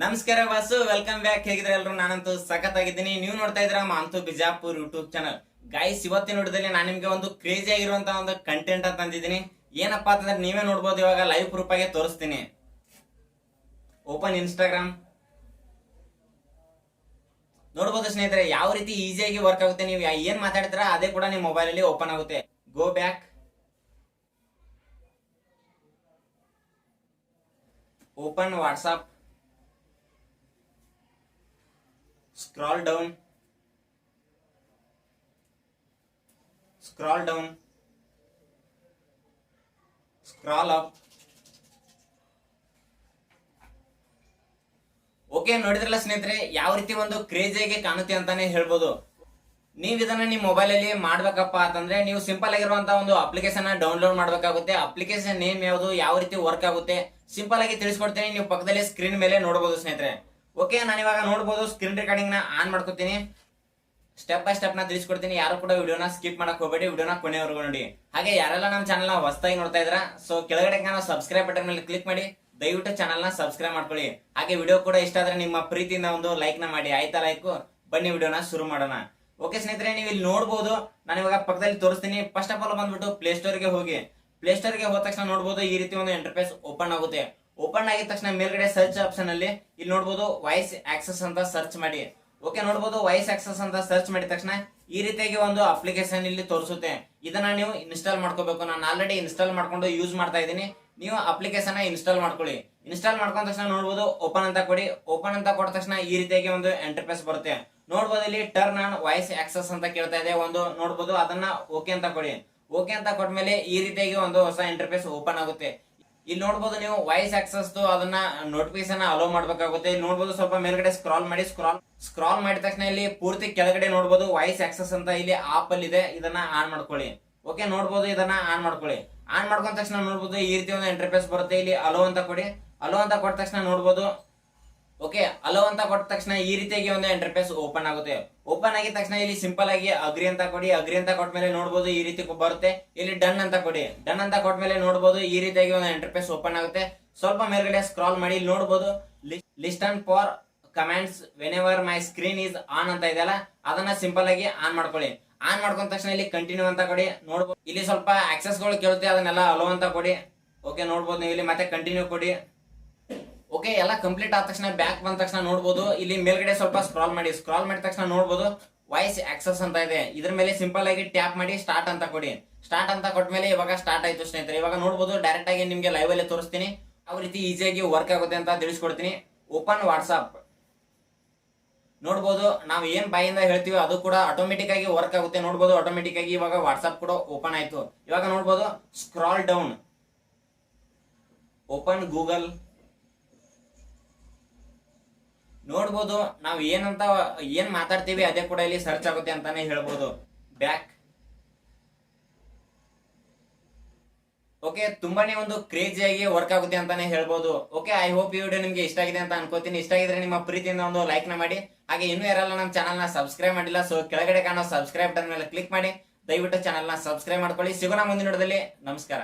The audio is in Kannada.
ನಮಸ್ಕಾರ ವಾಸು ವೆಲ್ಕಮ್ ಬ್ಯಾಕ್ ಹೇಗಿದ್ರೆ ಎಲ್ರು ನಾನಂತೂ ಸಖತ್ತಾಗಿದ್ದೀನಿ. ನೀವು ನೋಡ್ತಾ ಇದ್ರ ಅಂತೂ ಬಿಜಾಪುರ್ ಯೂಟ್ಯೂಬ್ ಚಾನಲ್ ಗೈಸ್ ಇವತ್ತಿನ ವಿಡಿಯೋದಲ್ಲಿ ನಾನು ನಿಮ್ಗೆ ಒಂದು ಕ್ರೇಜಿ ಆಗಿರುವಂತ ಒಂದು ಕಂಟೆಂಟ್ ಅಂತ ತಂದಿದ್ದೀನಿ. ಏನಪ್ಪಾ ಅಂತಂದ್ರೆ ನೀವೇ ನೋಡ್ಬೋದು, ಇವಾಗ ಲೈವ್ ಪ್ರೂಫ್ ಆಗಿ ತೋರಿಸ್ತೀನಿ. ಓಪನ್ ಇನ್ಸ್ಟಾಗ್ರಾಮ್ ನೋಡ್ಬೋದು ಸ್ನೇಹಿತರೆ, ಯಾವ ರೀತಿ ಈಸಿಯಾಗಿ ವರ್ಕ್ ಆಗುತ್ತೆ, ನೀವು ಏನ್ ಮಾತಾಡ್ತೀರಾ, ಅದೇ ಕೂಡ ನಿಮ್ಮ ಮೊಬೈಲ್ ಅಲ್ಲಿ ಓಪನ್ ಆಗುತ್ತೆ. Go back open WhatsApp scroll down. Scroll down. Scroll up. Okay ನೋಡಿದ್ರಲ್ಲ ಸ್ನೇಹಿತರೆ, ಯಾವ ರೀತಿ ಒಂದು ಕ್ರೇಜಿಯಾಗಿ ಕಾಣುತ್ತೆ ಅಂತಾನೆ ಹೇಳ್ಬೋದು. ನೀವು ಇದನ್ನ ನಿಮ್ಮ ಮೊಬೈಲಲ್ಲಿ ಮಾಡ್ಬೇಕಪ್ಪ ಅಂತಂದ್ರೆ, ನೀವು ಸಿಂಪಲ್ ಆಗಿರುವಂತ ಒಂದು ಅಪ್ಲಿಕೇಶನ್ ಡೌನ್ಲೋಡ್ ಮಾಡ್ಬೇಕಾಗುತ್ತೆ. ಅಪ್ಲಿಕೇಶನ್ ನೇಮ್ ಯಾವುದು, ಯಾವ ರೀತಿ ವರ್ಕ್ ಆಗುತ್ತೆ ಸಿಂಪಲ್ ಆಗಿ ತಿಳಿಸ್ಕೊಡ್ತೀನಿ. ನೀವು ಪಕ್ಕದಲ್ಲಿ ಸ್ಕ್ರೀನ್ ಮೇಲೆ ನೋಡಬಹುದು ಸ್ನೇಹಿತರೆ. ಓಕೆ ನಾನು ಇವಾಗ ನೋಡಬಹುದು ಸ್ಕ್ರೀನ್ ರೆಕಾರ್ಡಿಂಗ್ನ ಆನ್ ಮಾಡ್ಕೊತೀನಿ. ಸ್ಟೆಪ್ ಬೈ ಸ್ಟೆಪ್ನ ತಿಳಿಸ್ಕೊಡ್ತೀನಿ. ಯಾರು ಕೂಡ ವಿಡಿಯೋನ ಸ್ಕಿಪ್ ಮಾಡಕ್ ಹೋಗಬೇಡಿ. ವಿಡಿಯೋನ ಕೊನೆವರೆಗೂ ನೋಡಿ. ಹಾಗೆ ಯಾರೆಲ್ಲ ನಮ್ಮ ಚಾನಲ್ನ ಹೊಸದಾಗಿ ನೋಡ್ತಾ ಇದ್ರ ಸೊ ಕೆಳಗಡೆ ನಾವು ಸಬ್ಸ್ಕ್ರೈಬ್ ಬಟನ್ ಮೇಲೆ ಕ್ಲಿಕ್ ಮಾಡಿ. ದಯವಿಟ್ಟು ಚಾನಲ್ನ ಸಬ್ಸ್ಕ್ರೈಬ್ ಮಾಡ್ಕೊಳ್ಳಿ. ಹಾಗೆ ವಿಡಿಯೋ ಕೂಡ ಇಷ್ಟ ಆದ್ರೆ ನಿಮ್ಮ ಪ್ರೀತಿಯಿಂದ ಒಂದು ಲೈಕ್ನ ಮಾಡಿ. ಆಯ್ತಾ ಲೈಕ್ ಬನ್ನಿ ವಿಡಿಯೋನ ಶುರು ಮಾಡೋಣ. ಓಕೆ ಸ್ನೇಹಿತರೆ, ನೀವು ಇಲ್ಲಿ ನೋಡಬಹುದು ನಾನು ಇವಾಗ ಪಕ್ಕದಲ್ಲಿ ತೋರಿಸ್ತೀನಿ. ಫಸ್ಟ್ ಆಫ್ ಆಲ್ ಬಂದ್ಬಿಟ್ಟು ಪ್ಲೇ ಸ್ಟೋರ್ ಹೋಗಿ. ಪ್ಲೇ ಸ್ಟೋರ್ ಹೋದ ತಕ್ಷಣ ನೋಡಬಹುದು ಈ ರೀತಿ ಒಂದು ಇಂಟರ್ಫೇಸ್ ಓಪನ್ ಆಗುತ್ತೆ. ಓಪನ್ ಆಗಿದ ತಕ್ಷಣ ಮೇಲ್ಗಡೆ ಸರ್ಚ್ ಆಪ್ಷನ್ ಅಲ್ಲಿ ಇಲ್ಲಿ ನೋಡಬಹುದು ವಾಯ್ಸ್ ಆಕ್ಸೆಸ್ ಅಂತ ಸರ್ಚ್ ಮಾಡಿ. ಓಕೆ ನೋಡಬಹುದು ವಾಯ್ಸ್ ಆಕ್ಸೆಸ್ ಅಂತ ಸರ್ಚ್ ಮಾಡಿದ ತಕ್ಷಣ ಈ ರೀತಿಯಾಗಿ ಒಂದು ಅಪ್ಲಿಕೇಶನ್ ಇಲ್ಲಿ ತೋರಿಸುತ್ತೆ. ಇದನ್ನ ನೀವು ಇನ್ಸ್ಟಾಲ್ ಮಾಡ್ಕೋಬೇಕು. ನಾನು ಆಲ್ರೆಡಿ ಇನ್ಸ್ಟಾಲ್ ಮಾಡ್ಕೊಂಡು ಯೂಸ್ ಮಾಡ್ತಾ ಇದ್ದೀನಿ. ನೀವು ಅಪ್ಲಿಕೇಶನ್ ಇನ್ಸ್ಟಾಲ್ ಮಾಡ್ಕೊಳ್ಳಿ. ಇನ್ಸ್ಟಾಲ್ ಮಾಡ್ಕೊಂಡ ತಕ್ಷಣ ನೋಡಬಹುದು ಓಪನ್ ಅಂತ ಕೊಡಿ. ಓಪನ್ ಅಂತ ಕೊಟ್ಟ ತಕ್ಷಣ ಈ ರೀತಿಯಾಗಿ ಒಂದು ಇಂಟರ್ಫೇಸ್ ಬರುತ್ತೆ. ನೋಡಬಹುದು ಇಲ್ಲಿ ಟರ್ನ್ ಆನ್ ವಾಯ್ಸ್ ಆಕ್ಸೆಸ್ ಅಂತ ಕೇಳ್ತಾ ಇದೆ. ಒಂದು ನೋಡಬಹುದು ಅದನ್ನ ಓಕೆ ಅಂತ ಕೊಡಿ. ಓಕೆ ಅಂತ ಕೊಟ್ಟ ಮೇಲೆ ಈ ರೀತಿಯಾಗಿ ಒಂದು ಹೊಸ ಇಂಟರ್ಫೇಸ್ ಓಪನ್ ಆಗುತ್ತೆ. ಇಲ್ಲಿ ನೋಡಬಹುದು ನೀವು ವಾಯ್ಸ್ ಆಕ್ಸೆಸ್ ಅದನ್ನ ನೋಟಿಫಿಕೇಶನ್ ಅಲೋ ಮಾಡಬೇಕಾಗುತ್ತೆ. ಇಲ್ಲಿ ನೋಡಬಹುದು ಸ್ವಲ್ಪ ಮೇಲ್ಗಡೆ ಸ್ಕ್ರಾಲ್ ಮಾಡಿ ಸ್ಕ್ರಾಲ್ ಸ್ಕ್ರಾಲ್ ಮಾಡಿದ ತಕ್ಷಣ ಇಲ್ಲಿ ಪೂರ್ತಿ ಕೆಳಗಡೆ ನೋಡಬಹುದು ವಾಯ್ಸ್ ಆಕ್ಸೆಸ್ ಅಂತ ಇಲ್ಲಿ ಆಪ್ ಅಲ್ಲಿ ಇದೆ. ಇದನ್ನ ಆನ್ ಮಾಡ್ಕೊಳ್ಳಿ. ಓಕೆ ನೋಡಬಹುದು ಇದನ್ನ ಆನ್ ಮಾಡ್ಕೊಳ್ಳಿ. ಆನ್ ಮಾಡ್ಕೊಂಡ ತಕ್ಷಣ ನೋಡಬಹುದು ಈ ರೀತಿ ಒಂದು ಇಂಟರ್ಫೇಸ್ ಬರುತ್ತೆ. ಇಲ್ಲಿ ಅಲೋ ಅಂತ ಕೊಡಿ. ಅಲೋ ಅಂತ ಕೊಟ್ಟ ತಕ್ಷಣ ನೋಡಬಹುದು ಓಕೆ ಅಲೋ ಅಂತ ಕೊಟ್ಟ ತಕ್ಷಣ ಈ ರೀತಿಯಾಗಿ ಒಂದು ಇಂಟರ್ಫೇಸ್ ಓಪನ್ ಆಗುತ್ತೆ. ಓಪನ್ ಆಗಿದ ತಕ್ಷಣ ಇಲ್ಲಿ ಸಿಂಪಲ್ ಆಗಿ ಅಗ್ರಿ ಅಂತ ಕೊಡಿ ಅಗ್ರಿ ಅಂತ ಕೊಟ್ಟ ಮೇಲೆ ನೋಡಬಹುದು ಈ ರೀತಿ ಬರುತ್ತೆ. ಇಲ್ಲಿ ಡನ್ ಅಂತ ಕೊಡಿ. ಡನ್ ಅಂತ ಕೊಟ್ಟ ಮೇಲೆ ನೋಡಬಹುದು ಈ ರೀತಿಯಾಗಿ ಒಂದು ಇಂಟರ್ಫೇಸ್ ಓಪನ್ ಆಗುತ್ತೆ. ಸ್ವಲ್ಪ ಮೇಲ್ಗಡೆ ಸ್ಕ್ರಾಲ್ ಮಾಡಿ ಇಲ್ಲಿ ನೋಡಬಹುದು listen for commands whenever my screen is on ಅಂತ ಇದೆಯಲ್ಲ, ಅದನ್ನ ಸಿಂಪಲ್ ಆಗಿ ಆನ್ ಮಾಡ್ಕೊಳ್ಳಿ. ಆನ್ ಮಾಡ್ಕೊಂಡ ತಕ್ಷಣ ಇಲ್ಲಿ ಕಂಟಿನ್ಯೂ ಅಂತ ಕೊಡಿ. ನೋಡಬಹುದು ಇಲ್ಲಿ ಸ್ವಲ್ಪ ಆಕ್ಸೆಸ್ಗಳು ಕೇಳುತ್ತೆ, ಅದನ್ನೆಲ್ಲ ಅಲೋ ಅಂತ ಕೊಡಿ. ಓಕೆ ನೋಡಬಹುದು ನೀವು ಇಲ್ಲಿ ಮತ್ತೆ ಕಂಟಿನ್ಯೂ ಕೊಡಿ. ಓಕೆ ಎಲ್ಲ ಕಂಪ್ಲೀಟ್ ಆದ ತಕ್ಷಣ ಬ್ಯಾಕ್ ಬಂದ ತಕ್ಷಣ ನೋಡ್ಬೋದು. ಇಲ್ಲಿ ಮೇಲ್ಗಡೆ ಸ್ವಲ್ಪ ಸ್ಕ್ರಾಲ್ ಮಾಡಿ. ಸ್ಕ್ರಾಲ್ ಮಾಡಿದ ತಕ್ಷಣ ನೋಡ್ಬೋದು ವಾಯ್ಸ್ ಆಕ್ಸಸ್ ಅಂತ ಇದೆ. ಇದ್ರ ಮೇಲೆ ಸಿಂಪಲ್ ಆಗಿ ಟ್ಯಾಪ್ ಮಾಡಿ ಸ್ಟಾರ್ಟ್ ಅಂತ ಕೊಡಿ. ಸ್ಟಾರ್ಟ್ ಅಂತ ಕೊಟ್ಟ ಮೇಲೆ ಇವಾಗ ಸ್ಟಾರ್ಟ್ ಆಯ್ತು ಸ್ನೇಹಿತರೆ. ಇವಾಗ ನೋಡ್ಬೋದು ಡೈರೆಕ್ಟ್ ಆಗಿ ನಿಮ್ಗೆ ಲೈವ್ ಅಲ್ಲಿ ತೋರಿಸ್ತೀನಿ. ಯಾವ ರೀತಿ ಈಸಿಯಾಗಿ ವರ್ಕ್ ಆಗುತ್ತೆ ಅಂತ ತಿಳಿಸ್ಕೊಡ್ತೀನಿ. ಓಪನ್ ವಾಟ್ಸ್ಆಪ್ ನೋಡ್ಬೋದು, ನಾವು ಏನ್ ಬಾಯಿಂದ ಹೇಳ್ತೀವಿ ಅದು ಕೂಡ ಆಟೋಮೆಟಿಕ್ ಆಗಿ ವರ್ಕ್ ಆಗುತ್ತೆ. ನೋಡ್ಬೋದು ಆಟೋಮೆಟಿಕ್ ಆಗಿ ಇವಾಗ ವಾಟ್ಸ್ಆಪ್ ಕೂಡ ಓಪನ್ ಆಯ್ತು. ಇವಾಗ ನೋಡ್ಬೋದು ಸ್ಕ್ರಾಲ್ ಡೌನ್ ಓಪನ್ ಗೂಗಲ್ ನೋಡ್ಬೋದು, ನಾವು ಏನಂತ, ಏನ್ ಮಾತಾಡ್ತೀವಿ ಅದೇ ಕೂಡ ಇಲ್ಲಿ ಸರ್ಚ್ ಆಗುತ್ತೆ ಅಂತಾನೆ ಹೇಳ್ಬೋದು. ಬ್ಯಾಕ್ ಓಕೆ ತುಂಬಾನೇ ಒಂದು ಕ್ರೇಜಿ ಆಗಿ ವರ್ಕ್ ಆಗುತ್ತೆ ಅಂತಾನೆ ಹೇಳ್ಬೋದು. ಓಕೆ ಐ ಹೋಪ್ ಈ ವಿಡಿಯೋ ನಿಮ್ಗೆ ಇಷ್ಟ ಆಗಿದೆ ಅಂತ ಅನ್ಕೋತೀನಿ. ಇಷ್ಟ ಆಗಿದ್ರೆ ನಿಮ್ಮ ಪ್ರೀತಿಯಿಂದ ಒಂದು ಲೈಕ್ನ ಮಾಡಿ. ಹಾಗೆ ಇನ್ನೂ ಯಾರಲ್ಲ ನಮ್ಮ ಚಾನಲ್ನ ಸಬ್ಸ್ಕ್ರೈಬ್ ಮಾಡಿಲ್ಲ ಸೊ ಕೆಳಗಡೆ ಕಾಣೋ ಸಬ್ಸ್ಕ್ರೈಬ್ ಬಟನ್ ಮೇಲೆ ಕ್ಲಿಕ್ ಮಾಡಿ. ದಯವಿಟ್ಟು ಚಾನಲ್ನ ಸಬ್ಸ್ಕ್ರೈಬ್ ಮಾಡ್ಕೊಳ್ಳಿ. ಸಿಗೋಣ ಮುಂದಿನ ವಿಡಿಯೋದಲ್ಲಿ. ನಮಸ್ಕಾರ.